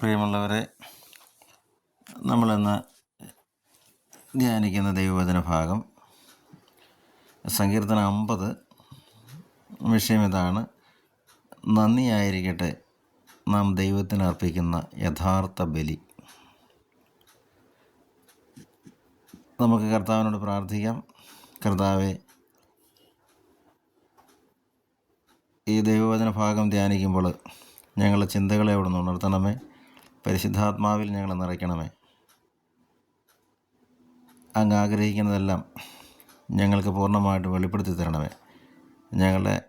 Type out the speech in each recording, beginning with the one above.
പ്രിയമുള്ളവരെ നമ്മളിന്ന് ധ്യാനിക്കുന്ന ദൈവവചന ഭാഗം സങ്കീർത്തനം അമ്പത്. വിഷയം ഇതാണ് നന്ദിയായിരിക്കട്ടെ നാം ദൈവത്തിന് അർപ്പിക്കുന്ന യഥാർത്ഥ ബലി. നമുക്ക് കർത്താവിനോട് പ്രാർത്ഥിക്കാം. കർത്താവെ ഈ ദൈവവചന ഭാഗം ധ്യാനിക്കുമ്പോൾ ഞങ്ങളുടെ ചിന്തകളെ അവിടെ നിന്ന് ഉണർത്തണമേ. പരിശുദ്ധാത്മാവിൽ ഞങ്ങളെ നിറയ്ക്കണമേ. അങ്ങ് ആഗ്രഹിക്കുന്നതെല്ലാം ഞങ്ങൾക്ക് പൂർണമായിട്ട് വെളിപ്പെടുത്തി തരണമേ. ഞങ്ങളുടെ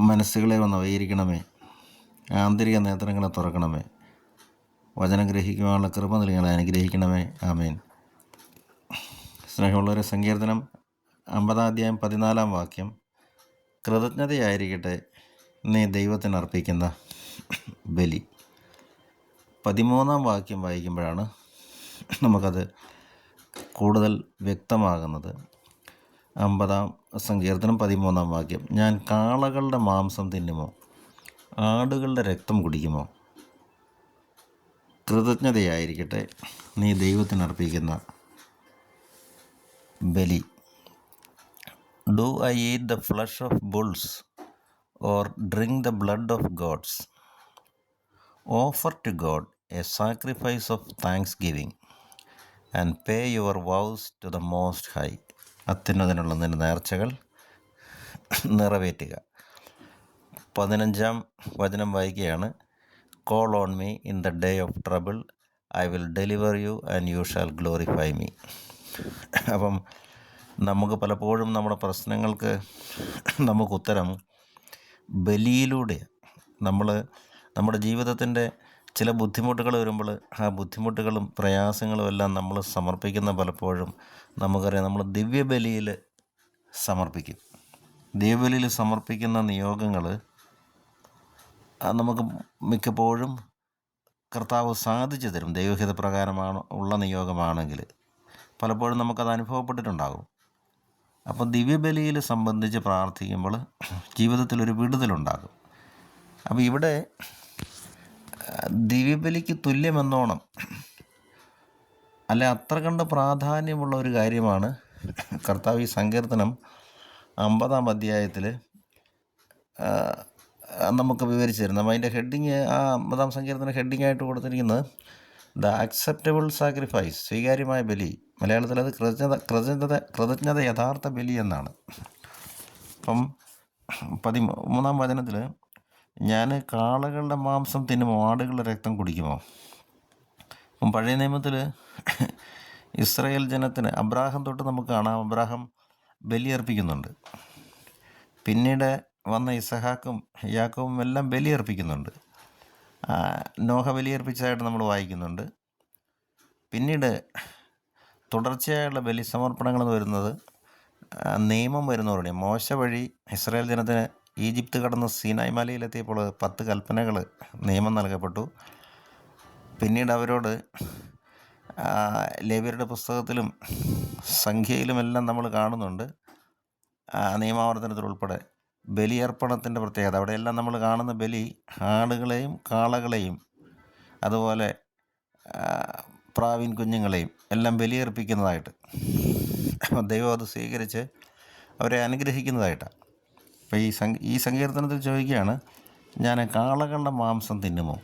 മനസ്സുകളെ ഒന്ന് വൈകരിക്കണമേ ആന്തരിക നേത്രങ്ങളെ തുറക്കണമേ. വചനം ഗ്രഹിക്കുവാനുള്ള കൃപ നൽകണമേ അനുഗ്രഹിക്കണമേ. ആമേൻ. സ്നേഹമുള്ളവരെ സങ്കീർത്തനം അമ്പതാധ്യായം പതിനാലാം വാക്യം. കൃതജ്ഞതയായിരിക്കട്ടെ നീ ദൈവത്തിന് അർപ്പിക്കുന്ന ബലി. പതിമൂന്നാം വാക്യം വായിക്കുമ്പോഴാണ് നമുക്കത് കൂടുതൽ വ്യക്തമാകുന്നത്. അമ്പതാം സങ്കീർത്തനം പതിമൂന്നാം വാക്യം. ഞാൻ കാളകളുടെ മാംസം തിന്നുമോ? ആടുകളുടെ രക്തം കുടിക്കുമോ? കൃതജ്ഞതയായിരിക്കട്ടെ. നീ ദൈവത്തിനർപ്പിക്കുന്ന ബലി. Do I eat the flesh of bulls or drink the blood of gods? Offer to God a sacrifice of thanksgiving and pay your vows to the most high അത്യുന്നതിനുള്ള നിന്റെ നേർച്ചകൾ നിറവേറ്റുക. പതിനഞ്ചാം വചനം വായിക്കുകയാണ് call on me in the day of trouble I will deliver you and you shall glorify me അപ്പം നമുക്ക് പലപ്പോഴും നമ്മുടെ പ്രശ്നങ്ങൾക്ക് നമുക്ക് ഉത്തരം ബലിയിലൂടെ നമ്മൾ നമ്മുടെ ജീവിതത്തിന്റെ ചില ബുദ്ധിമുട്ടുകൾ വരുമ്പോൾ ആ ബുദ്ധിമുട്ടുകളും പ്രയാസങ്ങളും എല്ലാം നമ്മൾ സമർപ്പിക്കുന്ന പലപ്പോഴും നമുക്കറിയാം നമ്മൾ ദിവ്യബലിയിൽ സമർപ്പിക്കും. ദിവ്യബലിയിൽ സമർപ്പിക്കുന്ന നിയോഗങ്ങൾ നമുക്ക് മിക്കപ്പോഴും കർത്താവ് സാധിച്ചു തരും. ദൈവഹിത പ്രകാരമാണ് ഉള്ള നിയോഗമാണെങ്കിൽ പലപ്പോഴും നമുക്കത് അനുഭവപ്പെട്ടിട്ടുണ്ടാകും. അപ്പോൾ ദിവ്യബലിയിൽ സംബന്ധിച്ച് പ്രാർത്ഥിക്കുമ്പോൾ ജീവിതത്തിലൊരു വിടുതലുണ്ടാകും അപ്പോൾ ഇവിടെ ദിവ്യബലിക്ക് തുല്യമെന്നോണം. അല്ല അത്ര കണ്ട് പ്രാധാന്യമുള്ള ഒരു കാര്യമാണ് കർത്താവ് ഈ സങ്കീർത്തനം അമ്പതാം അധ്യായത്തിൽ നമുക്ക് വിവരിച്ചു തരുന്നത്. അപ്പം അതിന്റെ ഹെഡിങ് ആ അമ്പതാം സങ്കീർത്തന ഹെഡിങ് ആയിട്ട് കൊടുത്തിരിക്കുന്നത് ദ അക്സെപ്റ്റബിൾ സാക്രിഫൈസ് സ്വീകാര്യമായ ബലി. മലയാളത്തിൽ അത് കൃതജ്ഞത കൃതജ്ഞത കൃതജ്ഞത യഥാർത്ഥ ബലി എന്നാണ്. അപ്പം പതിമൂന്നാം വചനത്തിൽ ഞാൻ കാളകളുടെ മാംസം തിന്നുമോ ആടുകളുടെ രക്തം കുടിക്കുമോ? അപ്പം പഴയ നിയമത്തിൽ ഇസ്രയേൽ ജനത്തിന് അബ്രാഹം തൊട്ട് നമുക്ക് കാണാം അബ്രാഹം ബലിയർപ്പിക്കുന്നുണ്ട്. പിന്നീട് വന്ന ഇസഹാക്കും യാക്കോവും എല്ലാം ബലിയർപ്പിക്കുന്നുണ്ട്. നോഹ ബലിയർപ്പിച്ചതായിട്ട് നമ്മൾ വായിക്കുന്നുണ്ട്. പിന്നീട് തുടർച്ചയായുള്ള ബലി സമർപ്പണങ്ങൾ വരുന്നത് നിയമം വരുന്നതോടെ മോശ വഴി ഇസ്രായേൽ ജനത്തിന് ഈജിപ്ത് കടന്ന് സീനായ് മലയിലെത്തിയപ്പോൾ പത്ത് കൽപ്പനകൾ നിയമം നൽകപ്പെട്ടു. പിന്നീട് അവരോട് ലേബിയറുടെ പുസ്തകത്തിലും സംഖ്യയിലുമെല്ലാം നമ്മൾ കാണുന്നുണ്ട്. നിയമാവർത്തനത്തിൽ ഉൾപ്പെടെ ബലിയർപ്പണത്തിന്റെ പ്രത്യേകത. അവിടെയെല്ലാം നമ്മൾ കാണുന്ന ബലി ആടുകളെയും കാളകളെയും അതുപോലെ പ്രാവിൻ കുഞ്ഞുങ്ങളെയും എല്ലാം ബലിയർപ്പിക്കുന്നതായിട്ട് ദൈവം അത് സ്വീകരിച്ച് അവരെ അനുഗ്രഹിക്കുന്നതായിട്ടാണ്. അപ്പോൾ ഈ സങ്ക ഈ സങ്കീർത്തനത്തിൽ ചോദിക്കുകയാണ് ഞാൻ കാളകളുടെ മാംസം തിന്നുമോ?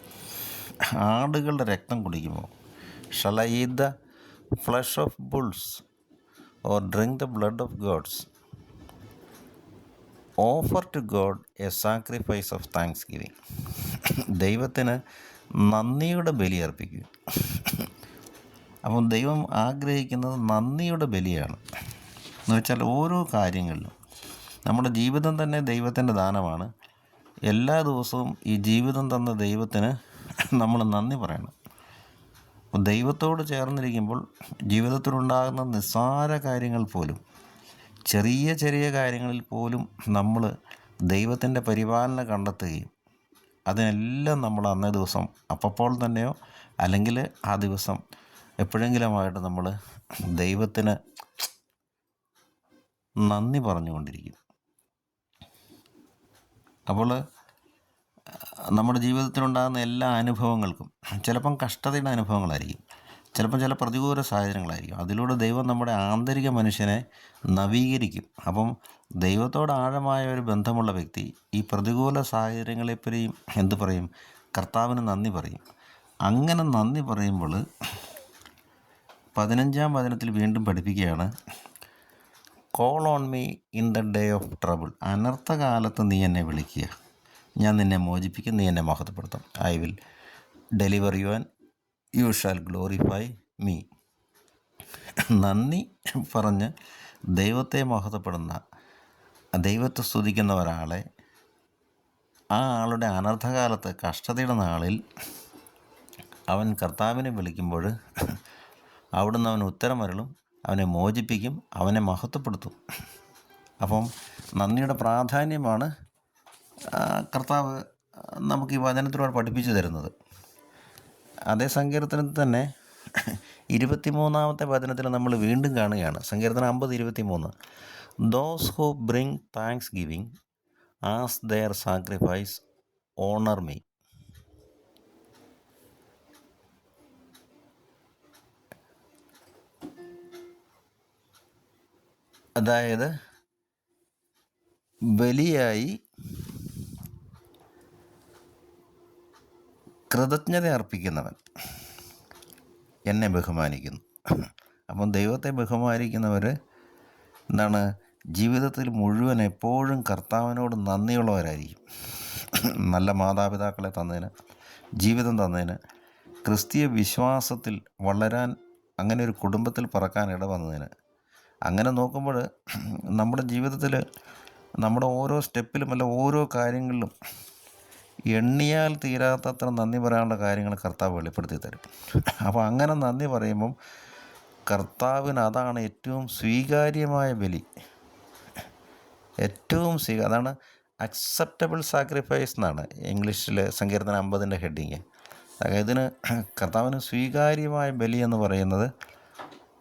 ആടുകളുടെ രക്തം കുടിക്കുമോ? ഷല ഈ the flesh of bulls or drink the blood of gods offer to God a sacrifice of thanksgiving ദൈവത്തിന് നന്ദിയുടെ ബലി അർപ്പിക്കുക അപ്പം ദൈവം ആഗ്രഹിക്കുന്നത് നന്ദിയുടെ ബലിയാണ്. എന്ന് വെച്ചാൽ ഓരോ കാര്യങ്ങളിലും നമ്മുടെ ജീവിതം തന്നെ ദൈവത്തിന്റെ ദാനമാണ്. എല്ലാ ദിവസവും ഈ ജീവിതം തന്ന ദൈവത്തിന് നമ്മൾ നന്ദി പറയണം. ദൈവത്തോട് ചേർന്നിരിക്കുമ്പോൾ ജീവിതത്തിലുണ്ടാകുന്ന നിസ്സാര കാര്യങ്ങൾ പോലും ചെറിയ ചെറിയ കാര്യങ്ങളിൽ പോലും നമ്മൾ ദൈവത്തിന്റെ പരിപാലനം കണ്ടെത്തുകയും അതിനെല്ലാം നമ്മൾ അന്നേ ദിവസം അപ്പോൾ തന്നെയോ അല്ലെങ്കിൽ ആ ദിവസം എപ്പോഴെങ്കിലുമായിട്ട് നമ്മൾ ദൈവത്തിന് നന്ദി പറഞ്ഞുകൊണ്ടിരിക്കും. അപ്പോൾ നമ്മുടെ ജീവിതത്തിലുണ്ടാകുന്ന എല്ലാ അനുഭവങ്ങൾക്കും ചിലപ്പം കഷ്ടതയുടെ അനുഭവങ്ങളായിരിക്കും ചിലപ്പം ചില പ്രതികൂല സാഹചര്യങ്ങളായിരിക്കും. അതിലൂടെ ദൈവം നമ്മുടെ ആന്തരിക മനുഷ്യനെ നവീകരിക്കും. അപ്പം ദൈവത്തോട് ആഴമായ ഒരു ബന്ധമുള്ള വ്യക്തി ഈ പ്രതികൂല സാഹചര്യങ്ങളെപ്പറ്റിയും എന്ത് പറയും? കർത്താവിന് നന്ദി പറയും. അങ്ങനെ നന്ദി പറയുമ്പോൾ പതിനഞ്ചാം വചനത്തിൽ വീണ്ടും പഠിപ്പിക്കുകയാണ് call on me in the day of trouble അനർത്ഥകാലത്ത് നീ എന്നെ വിളിക്കുക. ഞാൻ നിന്നെ മോചിപ്പിക്കും നീ എന്നെ മഹത്വപ്പെടുത്തും. I will deliver you and you shall glorify me നന്ദി പറഞ്ഞ് ദൈവത്തെ മഹത്വപ്പെടുന്ന ദൈവത്തെ സ്തുതിക്കുന്ന ഒരാളെ ആ ആളുടെ അനർത്ഥകാലത്ത് കഷ്ടതയുടെ നാളിൽ അവൻ കർത്താവിനെ വിളിക്കുമ്പോൾ അവിടുന്ന് അവന് ഉത്തരമരളും അവനെ മോചിപ്പിക്കും അവനെ മഹത്വപ്പെടുത്തും. അപ്പം നന്ദിയുടെ പ്രാധാന്യമാണ് കർത്താവ് നമുക്ക് ഈ വചനത്തിലൂടെ പഠിപ്പിച്ചു തരുന്നത്. അതേ സങ്കീർത്തനത്തിൽ തന്നെ ഇരുപത്തിമൂന്നാമത്തെ വചനത്തിൽ നമ്മൾ വീണ്ടും കാണുകയാണ്. സങ്കീർത്തനം അമ്പത് ഇരുപത്തിമൂന്ന്. Those who bring thanksgiving as their sacrifice honour me അതായത് ബലിയായി കൃതജ്ഞത അർപ്പിക്കുന്നവൻ എന്നെ ബഹുമാനിക്കുന്നു. അപ്പം ദൈവത്തെ ബഹുമാനിക്കുന്നവർ എന്താണ്? ജീവിതത്തിൽ മുഴുവൻ എപ്പോഴും കർത്താവിനോട് നന്ദിയുള്ളവരായിരിക്കും. നല്ല മാതാപിതാക്കളെ തന്നതിന് ജീവിതം തന്നതിന് ക്രിസ്തീയ വിശ്വാസത്തിൽ വളരാൻ അങ്ങനെ ഒരു കുടുംബത്തിൽ പറക്കാൻ ഇട വന്നതിന് അങ്ങനെ നോക്കുമ്പോൾ നമ്മുടെ ജീവിതത്തിൽ നമ്മുടെ ഓരോ സ്റ്റെപ്പിലും അല്ല ഓരോ കാര്യങ്ങളിലും എണ്ണിയാൽ തീരാത്തത്ര നന്ദി പറയാനുള്ള കാര്യങ്ങൾ കർത്താവ് വെളിപ്പെടുത്തി തരും. അപ്പോൾ അങ്ങനെ നന്ദി പറയുമ്പം കർത്താവിന് അതാണ് ഏറ്റവും സ്വീകാര്യമായ ബലി. ഏറ്റവും സ്വീക അതാണ് അക്സെപ്റ്റബിൾ സാക്രിഫൈസ് എന്നാണ് ഇംഗ്ലീഷിൽ സങ്കീർത്തനം അമ്പതിന്റെ ഹെഡിങ്. ഇതിന് കർത്താവിന് സ്വീകാര്യമായ ബലി എന്ന് പറയുന്നത്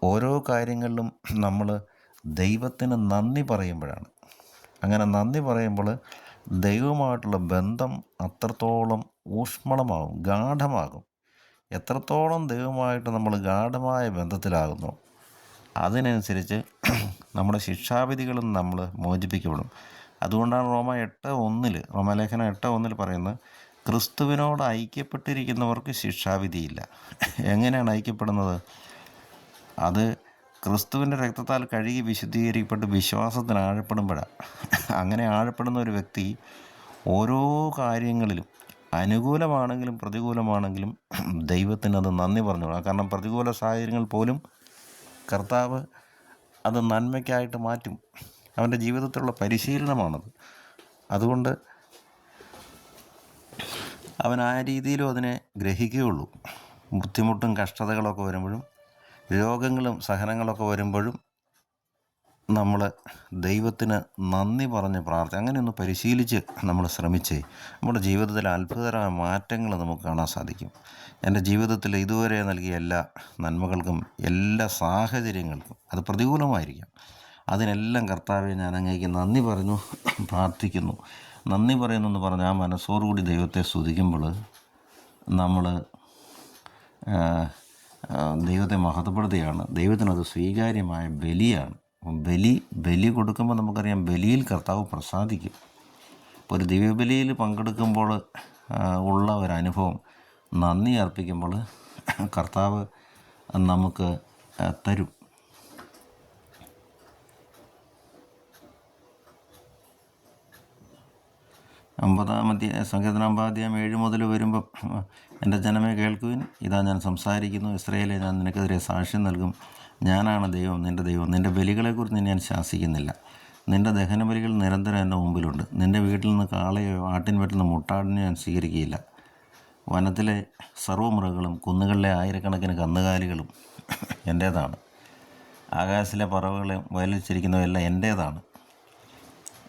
ഓരോ കാര്യങ്ങളിലും നമ്മൾ ദൈവത്തിന് നന്ദി പറയുമ്പോഴാണ്. അങ്ങനെ നന്ദി പറയുമ്പോൾ ദൈവമായിട്ടുള്ള ബന്ധം അത്രത്തോളം ഊഷ്മളമാകും ഗാഠമാകും. എത്രത്തോളം ദൈവമായിട്ട് നമ്മൾ ഗാഠമായ ബന്ധത്തിലാകുന്നു അതിനനുസരിച്ച് നമ്മുടെ ശിക്ഷാവിധികളും നമ്മൾ മോചിപ്പിക്കപ്പെടും. അതുകൊണ്ടാണ് റോമ എട്ട് ഒന്നിൽ റോമലേഖനം എട്ട് ഒന്നിൽ പറയുന്നത് ക്രിസ്തുവിനോട് ഐക്യപ്പെട്ടിരിക്കുന്നവർക്ക് ശിക്ഷാവിധിയില്ല. എങ്ങനെയാണ് ഐക്യപ്പെടുന്നത്? അത് ക്രിസ്തുവിന്റെ രക്തത്താൽ കഴുകി വിശുദ്ധീകരിക്കപ്പെട്ട് വിശ്വാസത്തിൽ ആഴപ്പെടുമ്പോഴാണ് അങ്ങനെ ആഴപ്പെടുന്ന ഒരു വ്യക്തി ഓരോ കാര്യങ്ങളിലും അനുകൂലമാണെങ്കിലും പ്രതികൂലമാണെങ്കിലും ദൈവത്തിന് അത് നന്ദി പറഞ്ഞോളാം. കാരണം പ്രതികൂല സാഹചര്യങ്ങൾ പോലും കർത്താവ് അത് നന്മയ്ക്കായിട്ട് മാറ്റും. അവന്റെ ജീവിതത്തിലുള്ള പരിശീലനമാണത്. അതുകൊണ്ട് അവൻ ആ രീതിയിലും അതിനെ ഗ്രഹിക്കുകയുള്ളൂ. ബുദ്ധിമുട്ടും കഷ്ടതകളൊക്കെ വരുമ്പോഴും രോഗങ്ങളും സഹനങ്ങളൊക്കെ വരുമ്പോഴും നമ്മൾ ദൈവത്തിന് നന്ദി പറഞ്ഞ് പ്രാർത്ഥന അങ്ങനെയൊന്ന് പരിശീലിച്ച് നമ്മൾ ശ്രമിച്ചേ. നമ്മുടെ ജീവിതത്തിൽ അത്ഭുതകരമായ മാറ്റങ്ങൾ നമുക്ക് കാണാൻ സാധിക്കും. എന്റെ ജീവിതത്തിൽ ഇതുവരെ നൽകിയ എല്ലാ നന്മകൾക്കും എല്ലാ സാഹചര്യങ്ങൾക്കും അത് പ്രതികൂലമായിരിക്കാം. അതിനെല്ലാം കർത്താവെ ഞാൻ അങ്ങേക്ക് നന്ദി പറഞ്ഞു പ്രാർത്ഥിക്കുന്നു. നന്ദി പറയുന്നു എന്ന് പറഞ്ഞാൽ ആ മനസ്സോടുകൂടി ദൈവത്തെ സ്തുതിക്കുമ്പോൾ നമ്മൾ ദൈവത്തെ മഹത്വപ്പെടുത്തുകയാണ്. ദൈവത്തിനത് സ്വീകാര്യമായ ബലിയാണ്. ബലി ബലി കൊടുക്കുമ്പോൾ നമുക്കറിയാം ബലിയിൽ കർത്താവ് പ്രസാദിക്കും. ഒരു ദിവ്യബലിയിൽ പങ്കെടുക്കുമ്പോൾ ഉള്ള ഒരനുഭവം നന്ദി അർപ്പിക്കുമ്പോൾ കർത്താവ് നമുക്ക് തരും. അമ്പതാം അധ്യായ സങ്കീർത്തനം അമ്പാധ്യായം ഏഴ് മുതൽ വരുമ്പം എന്റെ ജനമേ കേൾക്കുവിൻ. ഇതാ ഞാൻ സംസാരിക്കുന്നു. ഇസ്രയേലെ ഞാൻ നിനക്കെതിരെ സാക്ഷ്യം നൽകും. ഞാനാണ് ദൈവം നിന്റെ ദൈവം. നിന്റെ ബലികളെക്കുറിച്ച് ഞാൻ ശാസിക്കുന്നില്ല. നിന്റെ ദഹനബലികൾ നിരന്തരം എന്റെ മുമ്പിലുണ്ട്. നിന്റെ വീട്ടിൽ നിന്ന് കാളയോ ആട്ടിൻ വീട്ടിൽ നിന്ന് മുട്ടാടിനെ ഞാൻ സ്വീകരിക്കുകയില്ല. വനത്തിലെ സർവമൃഗങ്ങളും കുന്നുകളിലെ ആയിരക്കണക്കിന് കന്നുകാലികളും എന്റേതാണ്. ആകാശത്തിലെ പറവുകളെ വയലിച്ചിരിക്കുന്നവയെല്ലാം എന്റേതാണ്.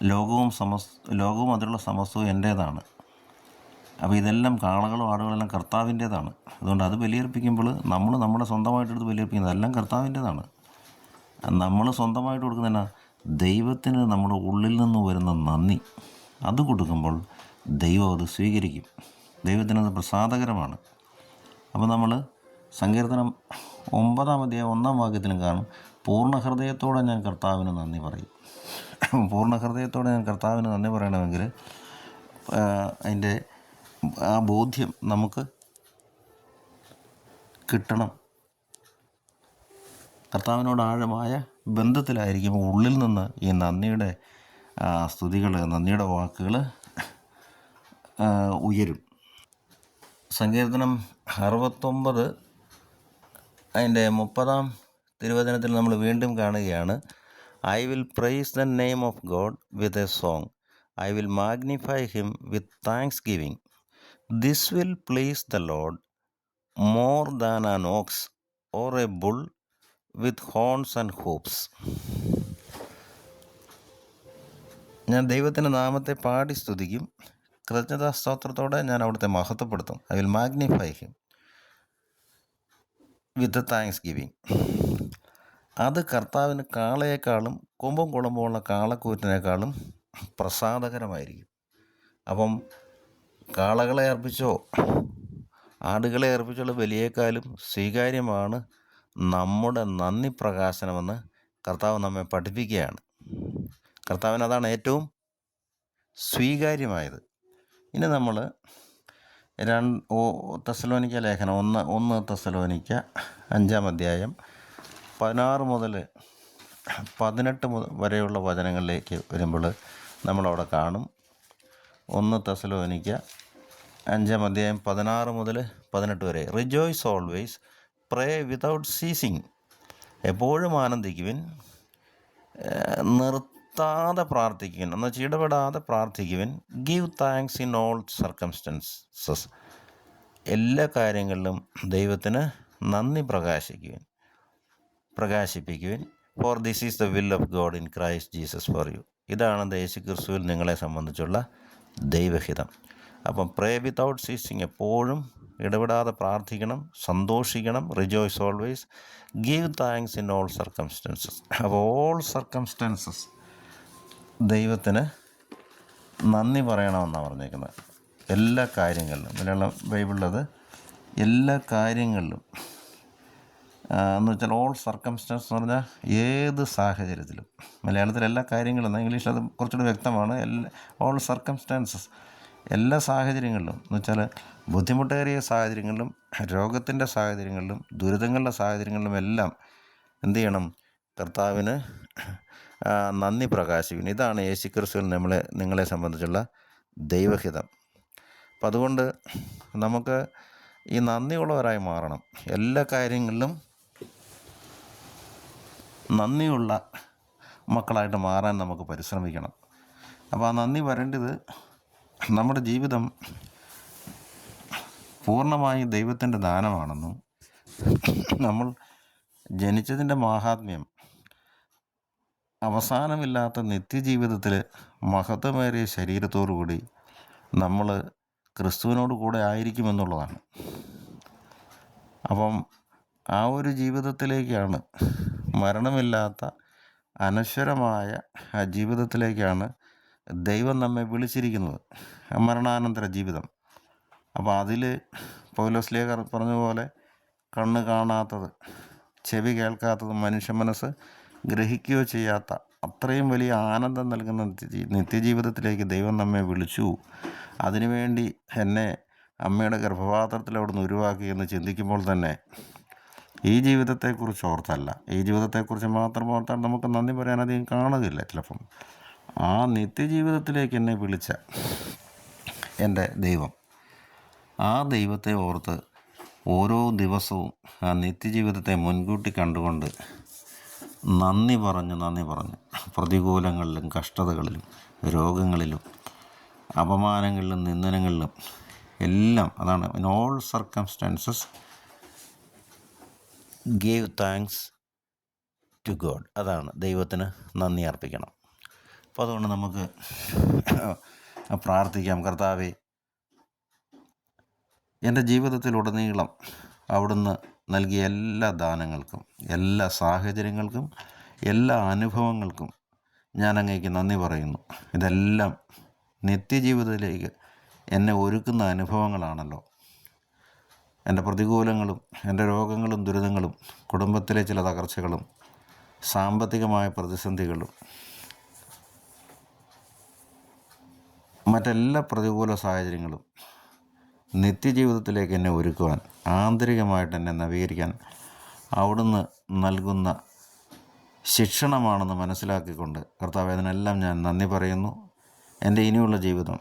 ലോകവും സമസ് ലോകവും അതിലുള്ള സമസ്തവും എന്റേതാണ്. അപ്പോൾ ഇതെല്ലാം കാളകളും ആടുകളെല്ലാം കർത്താവിന്റേതാണ്. അതുകൊണ്ട് അത് ബലിയർപ്പിക്കുമ്പോൾ നമ്മൾ നമ്മുടെ സ്വന്തമായിട്ടെടുത്ത് ബലിയർപ്പിക്കുന്നത് എല്ലാം കർത്താവിന്റേതാണ്. നമ്മൾ സ്വന്തമായിട്ട് കൊടുക്കുന്നതിനാ ദൈവത്തിന് നമ്മുടെ ഉള്ളിൽ നിന്ന് വരുന്ന നന്ദി. അത് കൊടുക്കുമ്പോൾ ദൈവം അത് സ്വീകരിക്കും. ദൈവത്തിനത് പ്രസാദകരമാണ്. അപ്പോൾ നമ്മൾ സങ്കീർത്തനം ഒമ്പതാം അധ്യായം ഒന്നാം വാക്യത്തിലും കാണും പൂർണ ഹൃദയത്തോടെ ഞാൻ കർത്താവിന് നന്ദി പറയും. പൂർണ ഹൃദയത്തോടെ ഞാൻ കർത്താവിന് നന്ദി പറയണമെങ്കിൽ അതിന്റെ ആ ബോധ്യം നമുക്ക് കിട്ടണം. കർത്താവിനോട് ആഴമായ ബന്ധത്തിലായിരിക്കും ഉള്ളിൽ നിന്ന് ഈ നന്ദിയുടെ സ്തുതികൾ നന്ദിയുടെ വാക്കുകൾ ഉയരും. സങ്കീർത്തനം അറുപത്തൊമ്പത് അതിന്റെ മുപ്പതാം തിരുവചനത്തിൽ നമ്മൾ വീണ്ടും കാണുകയാണ്. I will praise the name of God with a song I will magnify him with thanksgiving this will please the Lord more than an ox or a bull with horns and hooves ഞാൻ ദൈവത്തിന്റെ നാമത്തെ പാടി സ്തുതിക്കും. കൃതജ്ഞതാ സ്തോത്രത്തോടെ ഞാൻ അവിടുത്തെ മഹത്വപ്പെടുത്തും. I will magnify him with thanksgiving അത് കർത്താവിന് കാളയേക്കാളും കൊമ്പും കുളമ്പുമുള്ള കാളക്കൂറ്റിനേക്കാളും പ്രസാദകരമായിരിക്കും. അപ്പം കാളകളെ അർപ്പിച്ചോ ആടുകളെ അർപ്പിച്ചുള്ള ബലിയേക്കാളും സ്വീകാര്യമാണ് നമ്മുടെ നന്ദി പ്രകാശനമെന്ന് കർത്താവ് നമ്മെ പഠിപ്പിക്കുകയാണ്. കർത്താവിന് അതാണ് ഏറ്റവും സ്വീകാര്യമായത്. ഇനി നമ്മൾ രണ്ട് ഓ തെസലോനിക്ക ലേഖനം ഒന്ന് ഒന്ന് തെസലോനിക്ക അഞ്ചാം അധ്യായം പതിനാറ് മുതൽ പതിനെട്ട് വരെയുള്ള വചനങ്ങളിലേക്ക് വരുമ്പോൾ നമ്മളവിടെ കാണും. ഒന്ന് തെസലോനിക്ക അഞ്ചാം അധ്യായം പതിനാറ് മുതൽ പതിനെട്ട് വരെ. Rejoice always pray without ceasing എപ്പോഴും ആനന്ദിക്കുവിൻ നിർത്താതെ പ്രാർത്ഥിക്കുവിൻ. എന്ന് വെച്ചാൽ ഇടപെടാതെ പ്രാർത്ഥിക്കുവിൻ. Give thanks in all circumstances എല്ലാ കാര്യങ്ങളിലും ദൈവത്തിന് നന്ദി പ്രകാശിക്കുവിൻ. പ്രകാശിപ്പിക്കുവിൻ. For this is the will of God in Christ Jesus for you ഇതാണ് യേശു ക്രിസ്തുവിൽ നിങ്ങളെ സംബന്ധിച്ചുള്ള ദൈവഹിതം. അപ്പം പ്രേ വിതൗട്ട് സീസിങ് എപ്പോഴും ഇടപെടാതെ പ്രാർത്ഥിക്കണം സന്തോഷിക്കണം rejoice always give thanks in all circumstances അപ്പോൾ ഓൾ സർക്കംസ്റ്റൻസസ് ദൈവത്തിന് നന്ദി പറയണമെന്നാണ് പറഞ്ഞേക്കുന്നത്. എല്ലാ കാര്യങ്ങളിലും മലയാളം ബൈബിളിലത് എല്ലാ കാര്യങ്ങളിലും എന്ന് വെച്ചാൽ ഓൾ സർക്കംസ്റ്റൻസ് എന്ന് പറഞ്ഞാൽ ഏത് സാഹചര്യത്തിലും. മലയാളത്തിൽ എല്ലാ കാര്യങ്ങളും ഇംഗ്ലീഷിൽ അത് കുറച്ചുകൂടി വ്യക്തമാണ്. എല്ലാ ഓൾ സർക്കംസ്റ്റാൻസസ് എല്ലാ സാഹചര്യങ്ങളിലും. എന്ന് വെച്ചാൽ ബുദ്ധിമുട്ടേറിയ സാഹചര്യങ്ങളിലും രോഗത്തിന്റെ സാഹചര്യങ്ങളിലും ദുരിതങ്ങളുടെ സാഹചര്യങ്ങളിലും എല്ലാം എന്ത് ചെയ്യണം? കർത്താവിന് നന്ദി പ്രകാശിക്കുന്നു ഇതാണ് യേശു ക്രിസ്തുവിൽ നമ്മളെ നിങ്ങളെ സംബന്ധിച്ചുള്ള ദൈവഹിതം. അപ്പം അതുകൊണ്ട് നമുക്ക് ഈ നന്ദിയുള്ളവരായി മാറണം. എല്ലാ കാര്യങ്ങളിലും നന്ദിയുള്ള മക്കളായിട്ട് മാറാൻ നമുക്ക് പരിശ്രമിക്കണം. അപ്പോൾ ആ നന്ദി വരേണ്ടത് നമ്മുടെ ജീവിതം പൂർണമായി ദൈവത്തിന്റെ ദാനമാണെന്നും നമ്മൾ ജനിച്ചതിന്റെ മാഹാത്മ്യം അവസാനമില്ലാത്ത നിത്യജീവിതത്തിൽ മഹത്വമേറിയ ശരീരത്തോടുകൂടി നമ്മൾ ക്രിസ്തുവിനോട് കൂടെ ആയിരിക്കുമെന്നുള്ളതാണ്. അപ്പം ആ ഒരു ജീവിതത്തിലേക്കാണ് മരണമില്ലാത്ത അനശ്വരമായ ജീവിതത്തിലേക്കാണ് ദൈവം നമ്മെ വിളിച്ചിരിക്കുന്നത്. മരണാനന്തര ജീവിതം. അപ്പോൾ അതിൽ പൗലോസ്ലേഖർ പറഞ്ഞ പോലെ കണ്ണ് കാണാത്തത് ചെവി കേൾക്കാത്തത് മനുഷ്യ മനസ്സ് ഗ്രഹിക്കുകയോ ചെയ്യാത്ത അത്രയും വലിയ ആനന്ദം നൽകുന്ന നിത്യജീവിതത്തിലേക്ക് ദൈവം നമ്മെ വിളിച്ചു. അതിനുവേണ്ടി എന്നെ അമ്മയുടെ ഗർഭപാത്രത്തിൽ അവിടുന്ന് ഉരുവാക്കി എന്ന് ചിന്തിക്കുമ്പോൾ തന്നെ ഈ ജീവിതത്തെക്കുറിച്ച് ഓർത്തല്ല ഈ ജീവിതത്തെക്കുറിച്ച് മാത്രം ഓർത്താൽ നമുക്ക് നന്ദി പറയാൻ അധികം കാണുകയില്ല ചിലപ്പം. ആ നിത്യജീവിതത്തിലേക്ക് എന്നെ വിളിച്ച എന്റെ ദൈവം ആ ദൈവത്തെ ഓർത്ത് ഓരോ ദിവസവും ആ നിത്യജീവിതത്തെ മുൻകൂട്ടി കണ്ടുകൊണ്ട് നന്ദി പറഞ്ഞ് നന്ദി പറഞ്ഞ് പ്രതികൂലങ്ങളിലും കഷ്ടതകളിലും രോഗങ്ങളിലും അപമാനങ്ങളിലും നിന്ദനങ്ങളിലും എല്ലാം അതാണ് in all circumstances gave thanks to God അതാണ് ദൈവത്തിന് നന്ദി അർപ്പിക്കണം. അപ്പോൾ അതുകൊണ്ട് നമുക്ക് പ്രാർത്ഥിക്കാം. കർത്താവെ എന്റെ ജീവിതത്തിലുടനീളം അവിടുന്ന് നൽകിയ എല്ലാ ദാനങ്ങൾക്കും എല്ലാ സാഹചര്യങ്ങൾക്കും എല്ലാ അനുഭവങ്ങൾക്കും ഞാൻ അങ്ങേക്ക് നന്ദി പറയുന്നു. ഇതെല്ലാം നിത്യജീവിതത്തിലേക്ക് എന്നെ ഒരുക്കുന്ന അനുഭവങ്ങളാണല്ലോ. എന്റെ പ്രതികൂലങ്ങളും എന്റെ രോഗങ്ങളും ദുരിതങ്ങളും കുടുംബത്തിലെ ചില തകർച്ചകളും സാമ്പത്തികമായ പ്രതിസന്ധികളും മറ്റെല്ലാ പ്രതികൂല സാഹചര്യങ്ങളും നിത്യജീവിതത്തിലേക്ക് എന്നെ ഒരുക്കുവാൻ ആന്തരികമായിട്ട് എന്നെ നവീകരിക്കാൻ അവിടുന്ന് നൽകുന്ന ശിക്ഷണമാണെന്ന് മനസ്സിലാക്കിക്കൊണ്ട് കർത്താവ് അതിനെല്ലാം ഞാൻ നന്ദി പറയുന്നു. എന്റെ ഇനിയുള്ള ജീവിതം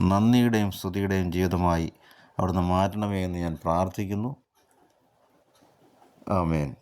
നന്ദിയുടെയും സ്തുതിയുടെയും ജീവിതമായി അവിടുന്ന് മാറ്റണമേ എന്ന് ഞാൻ പ്രാർത്ഥിക്കുന്നു. ആമേൻ.